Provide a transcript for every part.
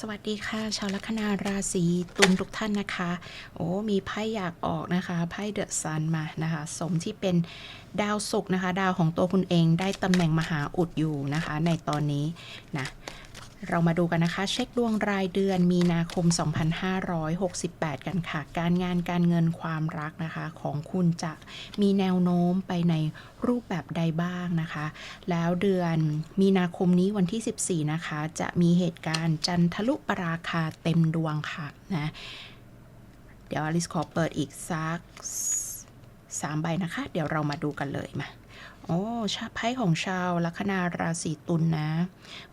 สวัสดีค่ะ ชาวลัคนาราศีตุลทุกท่านนะคะ โอ้มีไพ่อยากออกนะคะไพ่เดอะซันมานะคะ สมที่เป็นดาวศุกร์นะคะ ดาวของตัวคุณเองได้ตำแหน่งมหาอุดอยู่นะคะ ในตอนนี้นะ เรามาดูกันนะคะ เช็คดวงรายเดือนมีนาคม 2568 กันค่ะ การงานการเงินความรักนะคะ ของคุณจะมีแนวโน้มไปในรูปแบบใดบ้างนะคะ แล้วเดือนมีนาคมนี้วันที่ 14 นะคะ จะมีเหตุการณ์จันทรุปราคาเต็มดวงค่ะนะเดี๋ยวอลิสขอเปิดอีกสักสามใบนะคะ เดี๋ยวเรามาดูกันเลยมา โอ้ชาไพ่ของชาวลัคนาราศีตุลนนะ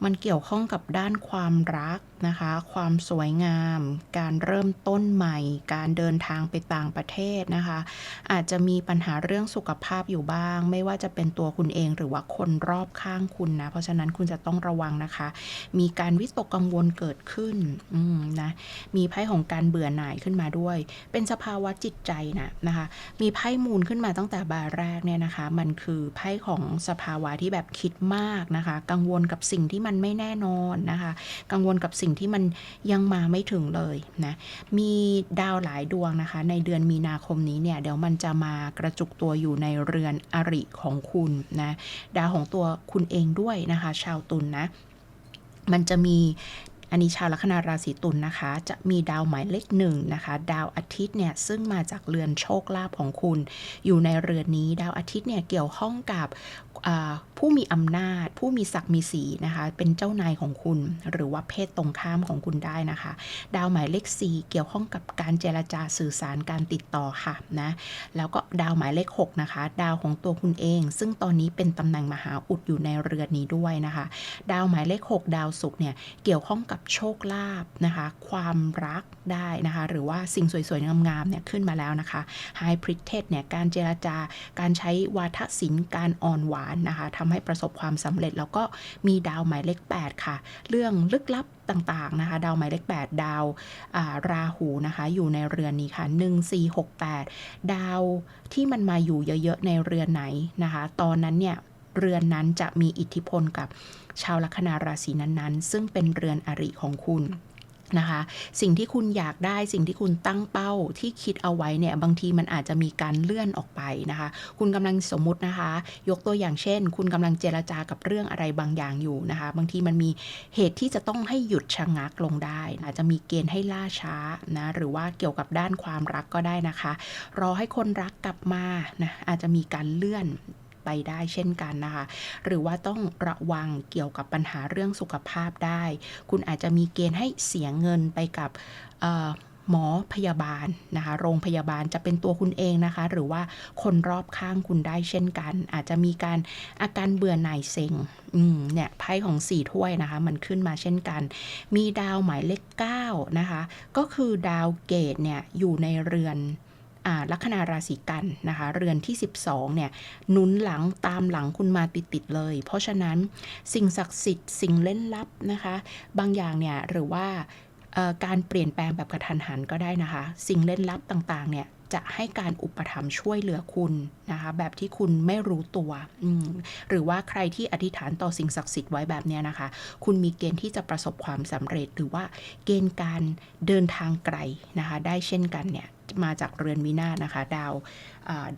มันเกี่ยวข้องกับด้านความรักนะคะ ความสวยงาม การเริ่มต้นใหม่ การเดินทางไปต่างประเทศนะคะ อาจจะมีปัญหาเรื่องสุขภาพอยู่บ้าง ไม่ว่าจะเป็นตัวคุณเองหรือว่าคนรอบข้างคุณนะ เพราะฉะนั้นคุณจะต้องระวังนะคะ มีการวิตกกังวลเกิดขึ้นนะ มีไพ่ของการเบื่อหน่ายขึ้นมาด้วย เป็นสภาวะจิตใจนะนะคะ มีไพ่มูลขึ้นมาตั้งแต่บาแรกเนี่ยนะคะ มันคือไพ่ของสภาวะที่แบบคิดมากนะคะ กังวลกับสิ่งที่มันไม่แน่นอนนะคะ กังวลกับสิ่งที่มันยังมาไม่ถึงเลยนะมีดาวหลายดวงนะคะ ในเดือนมีนาคมนี้เนี่ยเดี๋ยวมันจะมากระจุกตัวอยู่ในเรือนอริของคุณนะดาวของตัวคุณเองด้วยนะคะ ชาวตุลนนะมันจะมี อันนี้ชาวลัคนาราศีตุลนนะคะ จะมีดาวหมายเลขหนึ่งนะคะ ดาวอาทิตย์เนี่ยซึ่งมาจากเรือนโชคลาภของคุณ อยู่ในเรือนนี้ ดาวอาทิตย์เนี่ยเกี่ยวข้องกับผู้มีอำนาจ ผู้มีศักดิ์มีสีนะคะ เป็นเจ้านายของคุณ หรือว่าเพศตรงข้ามของคุณได้นะคะ ดาวหมายเลข4เกี่ยวข้องกับการเจรจาสื่อสารการติดต่อค่ะนะแล้วก็ดาวหมายเลข6นะคะ ดาวของตัวคุณเอง ซึ่งตอนนี้เป็นตำแหน่งมหาอุดอยู่ในเรือนนี้ด้วยนะคะ ดาวหมายเลข 6 ดาวศุกร์เนี่ยเกี่ยวข้องกับโชคลาภนะคะ ความรักได้นะคะ หรือว่าสิ่งสวยๆ งามๆเนี่ยขึ้นมาแล้วนะคะ High p r i t e d เนี่ยการเจรจาการใช้วาทศิลป์การอ่อนหวานนะคะทำให้ประสบความสำเร็จแล้วก็มีดาวหมายเลข 8 ค่ะ เรื่องลึกลับต่างๆนะคะ ดาวหมายเลข 8 ดาวาราหูนะคะ อยู่ในเรือนนี้ค่ะ 1 4 6 8 ดาวที่มันมาอยู่เยอะๆ ในเรือนไหนนะคะ ตอนนั้นเนี่ยเรือนนั้นจะมีอิทธิพลกับ ชาวลัคนาราศีนั้นๆ ซึ่งเป็นเรือนอริของคุณนะคะสิ่งที่คุณอยากได้สิ่งที่คุณตั้งเป้าที่คิดเอาไว้เนี่ยบางทีมันอาจจะมีการเลื่อนออกไปนะคะ คุณกำลังสมมุตินะคะ ยกตัวอย่างเช่น คุณกำลังเจรจากับเรื่องอะไรบางอย่างอยู่นะคะ บางทีมันมีเหตุที่จะต้องให้หยุดชะงักลงได้ อาจจะมีเกณฑ์ให้ล่าช้านะหรือว่าเกี่ยวกับด้านความรักก็ได้นะคะ รอให้คนรักกลับมานะอาจจะมีการเลื่อน ไปได้เช่นกันนะคะ หรือว่าต้องระวังเกี่ยวกับปัญหาเรื่องสุขภาพได้ คุณอาจจะมีเกณฑ์ให้เสียเงินไปกับหมอพยาบาลนะคะ โรงพยาบาลจะเป็นตัวคุณเองนะคะ หรือว่าคนรอบข้างคุณได้เช่นกัน อาจจะมีการอาการเบื่อหน่ายเซ็งเนี่ยไพ่ของสี่ถ้วยนะคะ มันขึ้นมาเช่นกัน มีดาวหมายเลข9นะคะ ก็คือดาวเกตเนี่ยอยู่ในเรือน ลัคนาราศีกันนะคะเรือนที่ 12เนี่ยหนุนหลังตามหลังคุณมาติดๆเลย เพราะฉะนั้นสิ่งศักดิ์สิทธิ์สิ่งเล่นลับนะคะ บางอย่างเนี่ยหรือว่าการเปลี่ยนแปลงแบบกระทันหันก็ได้นะคะ สิ่งเล่นลับต่างๆเนี่ยจะให้การอุปถัมภ์ช่วยเหลือคุณนะคะ แบบที่คุณไม่รู้ตัว หรือว่าใครที่อธิษฐานต่อสิ่งศักดิ์สิทธิ์ไว้แบบเนี้ยนะคะ คุณมีเกณฑ์ที่จะประสบความสำเร็จหรือว่าเกณฑ์การเดินทางไกลนะคะ ได้เช่นกันเนี่ย มาจากเรือนวินาศนะคะ ดาว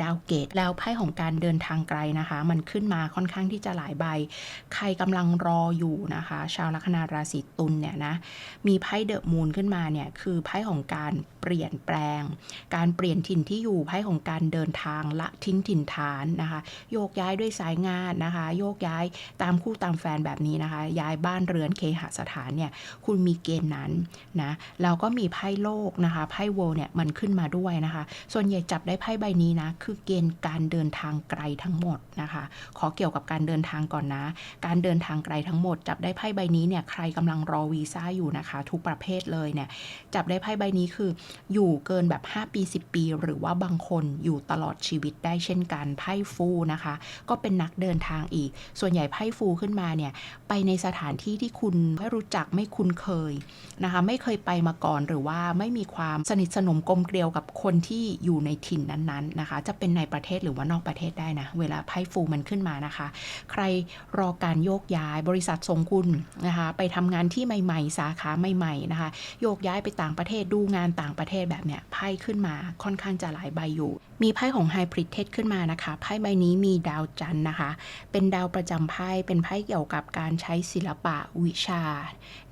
ดาวเกต แล้วไพ่ของการเดินทางไกลนะคะ มันขึ้นมาค่อนข้างที่จะหลายใบ ใครกำลังรออยู่นะคะ ชาวลัคนาราศีตุลเนี่ยนะมีไพ่เดอะมูนขึ้นมาเนี่ยคือไพ่ของการเปลี่ยนแปลง การเปลี่ยนถิ่นที่อยู่ไพ่ของการเดินทางละทิ้งถิ่นฐานนะคะ โยกย้ายด้วยสายงานนะคะ โยกย้ายตามคู่ตามแฟนแบบนี้นะคะ ย้ายบ้านเรือนเคหสถานเนี่ยคุณมีเกณฑ์นั้นนะแล้วก็มีไพ่โลกนะคะไพ่โวเนี่ยมันขึ้นมาด้วยนะคะ ส่วนใหญ่จับได้ไพ่ใบนี้นะ คือเกณฑ์การเดินทางไกลทั้งหมดนะคะ ขอเกี่ยวกับการเดินทางก่อนนะ การเดินทางไกลทั้งหมด จับได้ไพ่ใบนี้เนี่ยใครกำลังรอวีซ่าอยู่นะคะ ทุกประเภทเลยเนี่ยจับได้ไพ่ใบนี้คือ อยู่เกินแบบ 5 ปี 10 ปี หรือว่าบางคนอยู่ตลอดชีวิตได้เช่นกันไพ่ฟูนะคะ ก็เป็นนักเดินทางอีก ส่วนใหญ่ไพ่ฟูขึ้นมาเนี่ยไปในสถานที่ที่คุณไม่รู้จักไม่คุ้นเคยนะคะไม่เคยไปมาก่อนหรือว่าไม่มีความสนิทสนมกลมเกลียวกับคนที่อยู่ในถิ่นนั้นๆนะคะ จะเป็นในประเทศหรือว่านอกประเทศได้นะ เวลาไพ่ฟูมันขึ้นมานะคะ ใครรอการโยกย้ายบริษัทส่งคุณนะคะ ไปทำงานที่ใหม่ ๆ สาขาใหม่ๆนะคะ โยกย้ายไปต่างประเทศดูงานต่างประเทศแบบเนี้ยไพ่ขึ้นมาค่อนข้างจะหลายใบอยู่ มีไพ่ของไฮพริ t ขึ้นมานะคะไพ่ใบนี้มีดาวจันนะคะ เป็นดาวประจำไพ่เป็นไพ่เกี่ยวกับการใช้ศิลปะวิชา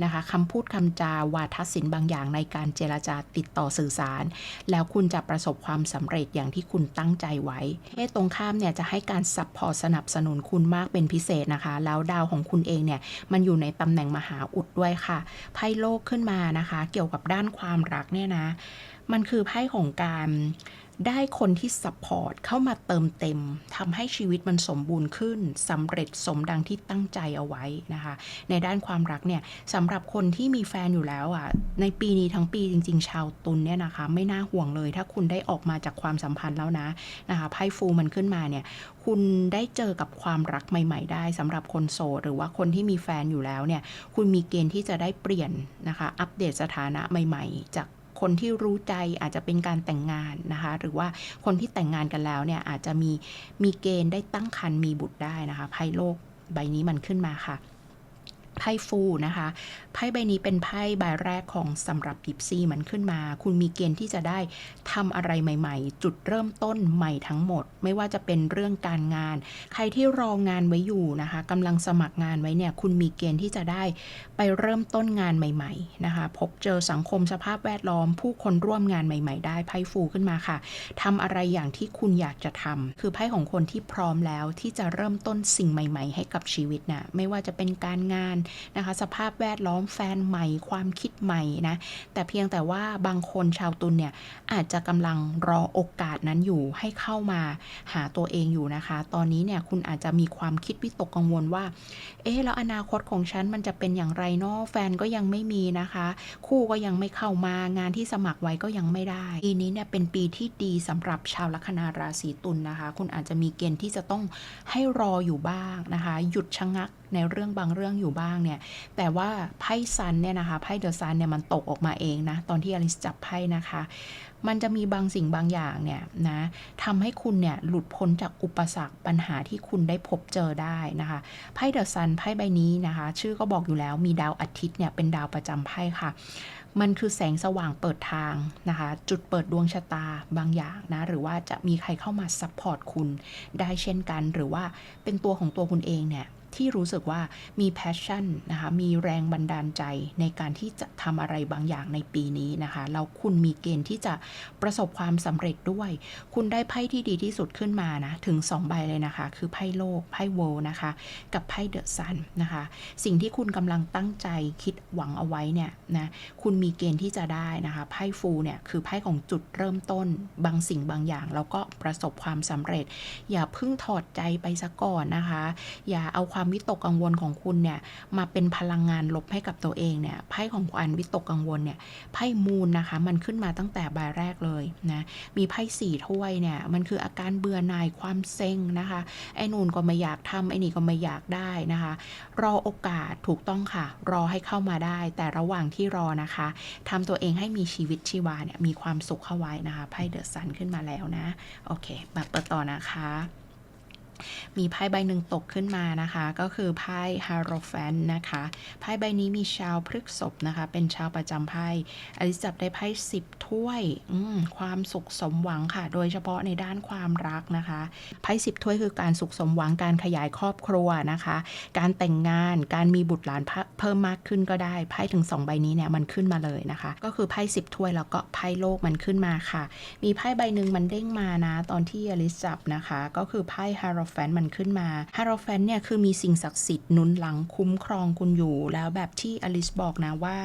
นะคะคำพูดคำจาวาทศิลป์บางอย่างในการเจรจาติดต่อสื่อสาร แล้วคุณจะประสบความสำเร็จอย่างที่คุณตั้งใจไว้เพศตรงข้ามเนี่ยจะให้การซัพพอร์ตสนับสนุนคุณมากเป็นพิเศษนะคะ แล้วดาวของคุณเองเนี่ยมันอยู่ในตำแหน่งมหาอุดด้วยค่ะไพ่โลกขึ้นมานะคะ เกี่ยวกับด้านความรักเนี่ยนะ มันคือไพ่ของการ ได้คนที่ซัพพอร์ตเข้ามาเติมเต็มทำให้ชีวิตมันสมบูรณ์ขึ้นสำเร็จสมดังที่ตั้งใจเอาไว้นะคะ ในด้านความรักเนี่ยสำหรับคนที่มีแฟนอยู่แล้วอะในปีนี้ทั้งปีจริง ๆ ชาวตุลเนี่ยนะคะไม่น่าห่วงเลย ถ้าคุณได้ออกมาจากความสัมพันธ์แล้วนะนะคะไพ่ฟูมันขึ้นมาเนี่ยคุณได้เจอกับความรักใหม่ ๆ ได้สำหรับคนโสดหรือว่าคนที่มีแฟนอยู่แล้วเนี่ยคุณมีเกณฑ์ที่จะได้เปลี่ยนนะคะอัปเดตสถานะใหม่ ๆ จาก คนที่รู้ใจอาจจะเป็นการแต่งงานนะคะ หรือว่าคนที่แต่งงานกันแล้วเนี่ยอาจจะมีมีเกณฑ์ได้ตั้งครรภ์มีบุตรได้นะคะไพ่โลกใบนี้มันขึ้นมาค่ะ ไพ่ฟูนะคะไพ่ใบนี้เป็นไพ่ใบแรกของสำหรับยิปซีมันขึ้นมา คุณมีเกณฑ์ที่จะได้ทำอะไรใหม่ ๆ จุดเริ่มต้นใหม่ทั้งหมด ไม่ว่าจะเป็นเรื่องการงาน ใครที่รองานไว้อยู่นะคะกำลังสมัครงานไว้เนี่ยคุณมีเกณฑ์ที่จะได้ไปเริ่มต้นงานใหม่ๆนะคะพบเจอสังคมสภาพแวดล้อม ผู้คนร่วมงานใหม่ ๆ ได้ไพ่ฟูขึ้นมาค่ะทำอะไรอย่างที่คุณอยากจะทำคือไพ่ของคนที่พร้อมแล้วที่จะเริ่มต้นสิ่งใหม่ ๆ ให้กับชีวิตนะไม่ว่าจะเป็นการงานนะคะสภาพแวดล้อมแฟนใหม่ ความคิดใหม่นะแต่เพียงแต่ว่าบางคนชาวตุลเนี่ยอาจจะกำลังรอโอกาสนั้นอยู่ให้เข้ามาหาตัวเองอยู่นะคะ ตอนนี้เนี่ยคุณอาจจะมีความคิดวิตกกังวลว่า เอ๊ะแล้วอนาคตของฉันมันจะเป็นอย่างไรเนาะแฟนก็ยังไม่มีนะคะ คู่ก็ยังไม่เข้ามางานที่สมัครไว้ก็ยังไม่ได้ ปีนี้เนี่ยเป็นปีที่ดีสำหรับชาวลัคนาราศีตุลนนะคะ คุณอาจจะมีเกณฑ์ที่จะต้องให้รออยู่บ้างนะคะ หยุดชะงักในเรื่องบางเรื่องอยู่บ้างเนี่ย แต่ว่าไพ่ซันเนี่ยนะคะไพ่เดอะซันเนี่ยมันตกออกมาเองนะตอนที่อลิสจับไพ่นะคะมันจะมีบางสิ่งบางอย่างเนี่ยนะทำให้คุณเนี่ยหลุดพ้นจากอุปสรรคปัญหาที่คุณได้พบเจอได้นะคะไพ่เดอะซันไพ่ใบนี้นะคะ ชื่อก็บอกอยู่แล้วมีดาวอาทิตย์เนี่ยเป็นดาวประจำไพ่ค่ะ มันคือแสงสว่างเปิดทางนะคะ จุดเปิดดวงชะตาบางอย่างนะ หรือว่าจะมีใครเข้ามาซัพพอร์ตคุณได้เช่นกัน หรือว่าเป็นตัวของตัวคุณเองเนี่ย ที่รู้สึกว่ามีแพชชั่นนะคะมีแรงบันดาลใจในการที่จะทำอะไรบางอย่างในปีนี้นะคะแล้วคุณมีเกณฑ์ที่จะประสบความสำเร็จด้วย คุณได้ไพ่ที่ดีที่สุดขึ้นมานะถึง 2 ใบเลยนะคะ คือไพ่โลกไพ่โวนะคะ กับไพ่เดอะซันนะคะ สิ่งที่คุณกำลังตั้งใจคิดหวังเอาไว้เนี่ยนะคุณมีเกณฑ์ที่จะได้นะคะไพ่ฟูเนี่ยคือไพ่ของจุดเริ่มต้นบางสิ่งบางอย่าง แล้วก็ประสบความสำเร็จ อย่าเพิ่งถอดใจไปซะก่อนนะคะ อย่าเอาความความวิตกกังวลของคุณเนี่ยมาเป็นพลังงานลบให้กับตัวเองเนี่ยไพ่ของความวิตกกังวลเนี่ยไพ่มูลนะคะ มันขึ้นมาตั้งแต่ใบแรกเลยนะมีไพ่สี่ถ้วยเนี่ยมันคืออาการเบื่อหน่ายความเซ็งนะคะไอ้นู่นก็ไม่อยากทำไอ้นี่ก็ไม่อยากได้นะคะ รอโอกาสถูกต้องค่ะ รอให้เข้ามาได้ แต่ระหว่างที่รอนะคะทำตัวเองให้มีชีวิตชีวาเนี่ยมีความสุขเข้าไว้นะคะไพ่เดอะซันขึ้นมาแล้วนะโอเคมาเปิดต่อนะคะ มีไพ่ใบหนึ่งตกขึ้นมานะคะ ก็คือไพ่ฮาร์โรแฟนนะคะไพ่ใบนี้มีชาวพฤกษภนะคะ เป็นชาวประจำไพ่อลิซจับได้ไพ่สิบถ้วยความสุขสมหวังค่ะ โดยเฉพาะในด้านความรักนะคะไพ่สิบถ้วยคือการสุขสมหวังการขยายครอบครัวนะคะ การแต่งงานการมีบุตรหลานเพิ่มมากขึ้นก็ได้ไพ่ถึง 2 ใบนี้เนี่ยมันขึ้นมาเลยนะคะ ก็คือไพ่สิบถ้วยแล้วก็ไพ่โลกมันขึ้นมาค่ะ มีไพ่ใบหนึ่งมันเด้งมานะ ตอนที่อลิซจับนะคะ ก็คือไพ่ฮารอแฟฟนมันขึ้นมาฮารแฟนเนี่ยคือมีสิ่งศักดิ์สิทธิ์นุนหลังคุ้มครองคุณอยู่แล้วแบบที่อลิซบอกนะว่า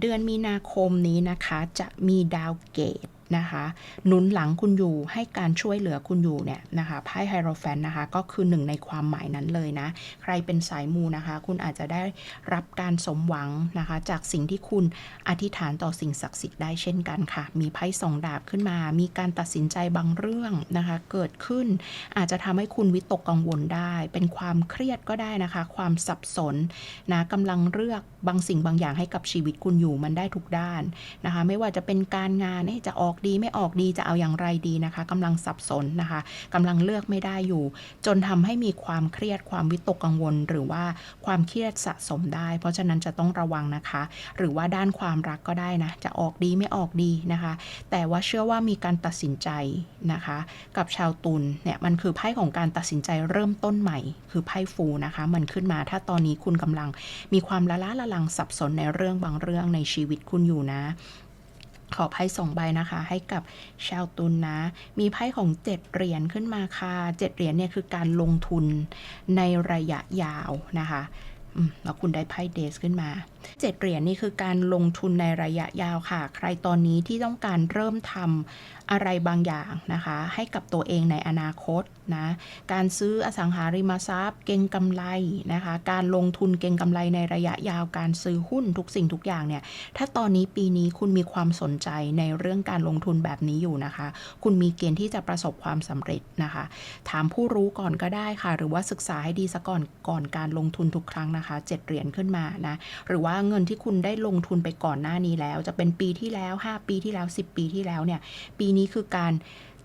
เดือนมีนาคมนี้นะคะ จะมีดาวเกต นะคะหนุนหลังคุณอยู่ให้การช่วยเหลือคุณอยู่เนี่ยนะคะไพ่ไฮโรแฟนนะคะก็คือหนึ่งในความหมายนั้นเลยนะ ใครเป็นสายมูนะคะ คุณอาจจะได้รับการสมหวังนะคะ จากสิ่งที่คุณอธิษฐานต่อสิ่งศักดิ์สิทธิ์ได้เช่นกันค่ะ มีไพ่สองดาบขึ้นมา มีการตัดสินใจบางเรื่องนะคะ เกิดขึ้น อาจจะทำให้คุณวิตกกังวลได้ เป็นความเครียดก็ได้นะคะ ความสับสนนะกำลังเลือกบางสิ่งบางอย่างให้กับชีวิตคุณอยู่มันได้ทุกด้านนะคะ ไม่ว่าจะเป็นการงานจะออกดีไม่ออกดีจะเอาอย่างไรดีนะคะกำลังสับสนนะคะกำลังเลือกไม่ได้อยู่ จนทำให้มีความเครียดความวิตกกังวล หรือว่าความเครียดสะสมได้ เพราะฉะนั้นจะต้องระวังนะคะ หรือว่าด้านความรักก็ได้นะจะออกดีไม่ออกดีนะคะ แต่ว่าเชื่อว่ามีการตัดสินใจนะคะ กับชาวตุลเนี่ยมันคือไพ่ของการตัดสินใจเริ่มต้นใหม่ คือไพ่ฟูนะคะ มันขึ้นมาถ้าตอนนี้คุณกำลังมีความละล้าละลังสับสนในเรื่องบางเรื่องในชีวิตคุณอยู่นะ ขอไพ่สองใบนะคะ ให้กับชาวตุลนะ มีไพ่ของเจ็ดเหรียญขึ้นมาค่ะเจ็ดเหรียญเนี่ยคือการลงทุนในระยะยาวนะคะแล้วคุณได้ไพ่เดสขึ้นมาเจ็ดเหรียญนี่คือการลงทุนในระยะยาวค่ะ ใครตอนนี้ที่ต้องการเริ่มทำ อะไรบางอย่างนะคะ ให้กับตัวเองในอนาคตนะการซื้ออสังหาริมทรัพย์ เก็งกำไรนะคะ การลงทุนเก็งกำไรในระยะยาวการซื้อหุ้นทุกสิ่งทุกอย่างเนี่ยถ้าตอนนี้ปีนี้คุณมีความสนใจในเรื่องการลงทุนแบบนี้อยู่นะคะ คุณมีเกณฑ์ที่จะประสบความสำเร็จนะคะ ถามผู้รู้ก่อนก็ได้ค่ะ หรือว่าศึกษาให้ดีซะก่อนก่อนการลงทุนทุกครั้งนะคะเจ็ดเหรียญขึ้นมานะหรือว่าเงินที่คุณได้ลงทุนไปก่อนหน้านี้แล้ว จะเป็นปีที่แล้ว 5 ปีที่แล้ว 10 ปีที่แล้วเนี่ยปีนี้คือการ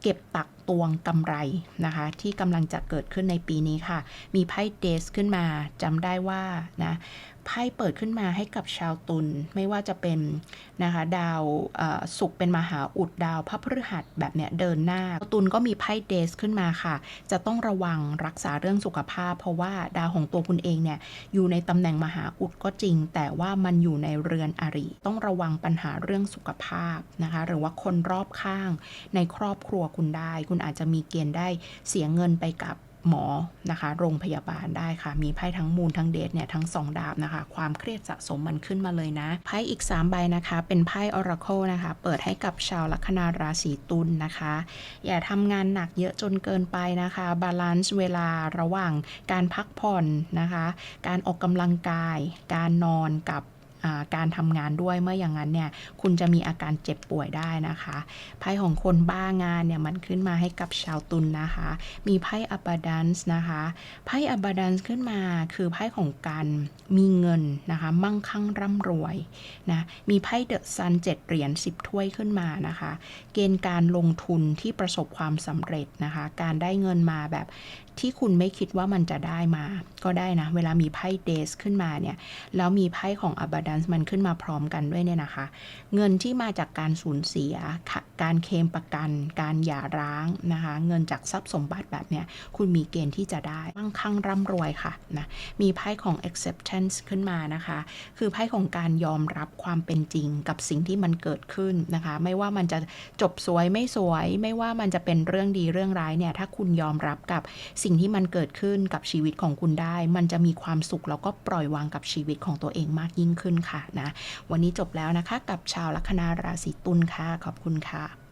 เก็บตักตวงกำไรนะคะ ที่กำลังจะเกิดขึ้นในปีนี้ค่ะ มีไพ่เดสขึ้นมาจำได้ว่านะ ไพ่เปิดขึ้นมาให้กับชาวตุลไม่ว่าจะเป็นนะคะดาวเอ่อศุกร์เป็นมหาอุดดาวพระพฤหัสแบบเนี้ยเดินหน้าตุลก็มีไพ่เดสขึ้นมาค่ะ จะต้องระวังรักษาเรื่องสุขภาพ เพราะว่าดาวของตัวคุณเองเนี่ยอยู่ในตำแหน่งมหาอุดก็จริง แต่ว่ามันอยู่ในเรือนอริต้องระวังปัญหาเรื่องสุขภาพนะคะหรือว่าคนรอบข้างในครอบครัวคุณได้ คุณอาจจะมีเกณฑ์ได้เสียเงินไปกับ หมอนะคะโรงพยาบาลได้ค่ะ มีไพ่ทั้งมูลทั้งเดทเนี่ยทั้งสองดาบนะคะ ความเครียดสะสมมันขึ้นมาเลยนะ ไพ่อีก 3 ใบนะคะ เป็นไพ่ Oracle นะคะ เปิดให้กับชาวลัคนาราศีตุลนะคะ อย่าทำงานหนักเยอะจนเกินไปนะคะ บาลานซ์เวลาระหว่างการพักผ่อนนะคะ การออกกำลังกาย การนอนกับ การทำงานด้วยเมื่ออย่างนั้นเนี่ยคุณจะมีอาการเจ็บป่วยได้นะคะไพ่ของคนบ้างานเนี่ยมันขึ้นมาให้กับชาวตุลนนะคะ มีไพ่ abundance นะคะไพ่ abundance ขึ้นมาคือไพ่ของการมีเงินนะคะมั่งคั่งร่ำรวยนะมีไพ่ the sun 7เจ็ดเหรียญ10ถ้วยขึ้นมานะคะ เกณฑ์การลงทุนที่ประสบความสำเร็จนะคะ การได้เงินมาแบบ ที่คุณไม่คิดว่ามันจะได้มา ก็ได้นะ เวลามีไพ่เดสขึ้นมาเนี่ยแล้วมีไพ่ของ abundance มันขึ้นมาพร้อมกันด้วยเนี่ยนะคะ เงินที่มาจากการสูญเสีย การเคลมประกัน การหย่าร้างนะคะ เงินจากทรัพย์สมบัติแบบเนี้ยคุณมีเกณฑ์ที่จะได้มั่งคั่งร่ำรวยค่ะนะมีไพ่ของ acceptance ขึ้นมานะคะ คือไพ่ของการยอมรับความเป็นจริงกับสิ่งที่มันเกิดขึ้นนะคะ ไม่ว่ามันจะจบสวยไม่สวย ไม่ว่ามันจะเป็นเรื่องดีเรื่องร้ายเนี่ยถ้าคุณยอมรับกับสิ่งที่มันเกิดขึ้นกับชีวิตของคุณได้ มันจะมีความสุขแล้วก็ปล่อยวางกับชีวิตของตัวเองมากยิ่งขึ้นค่ะนะ วันนี้จบแล้วนะคะ กับชาวลัคนาราศีตุลค่ะ ขอบคุณค่ะ